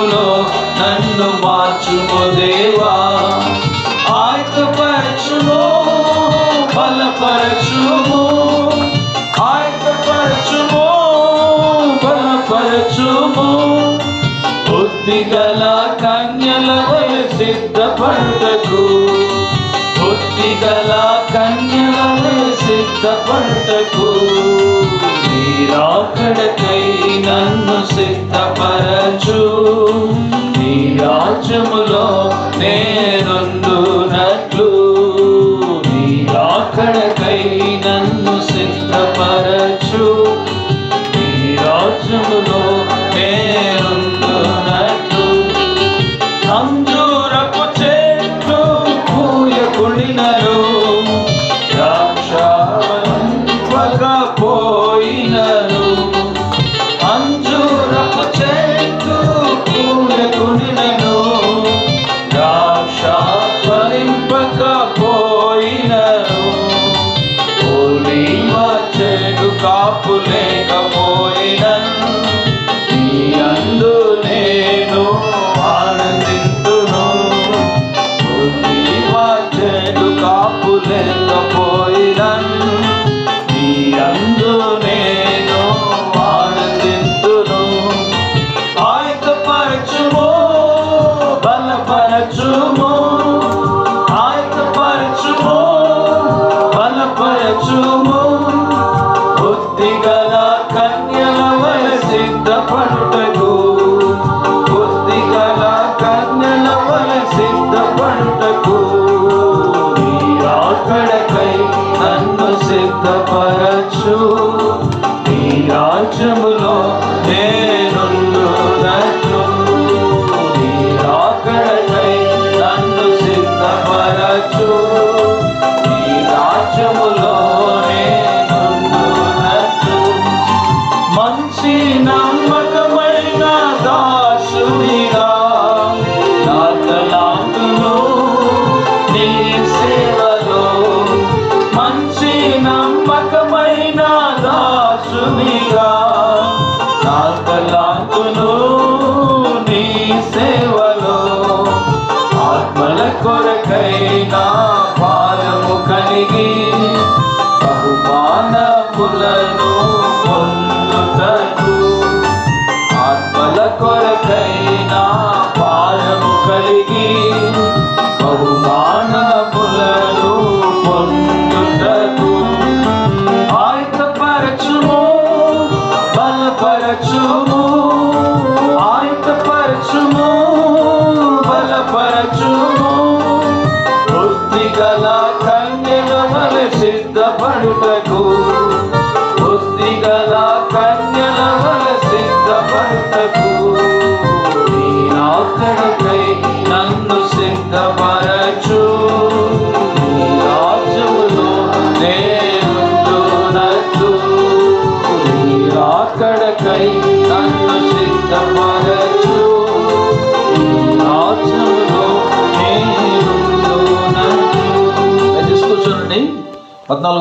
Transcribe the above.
మార్గములో నన్ను మార్చుము దేవా. ఆయతపరచుము బలపరచుము. ఆయతపరచుము బలపరచుము. బుద్ధి గల కన్యల సిద్ధపడకు. బుద్ధి గల కన్యల సిద్ధపడకు. మీరాకడకై నన్ను సిద్ధపరచు. కాపులేగా. సిద్ధ పంటకు ఆకడకై నన్ను సిద్ధపరచు. నీ రాజ్యము millions ಸಿದ್ಧ ಪಡುಟಗೂ పద్నాలుగు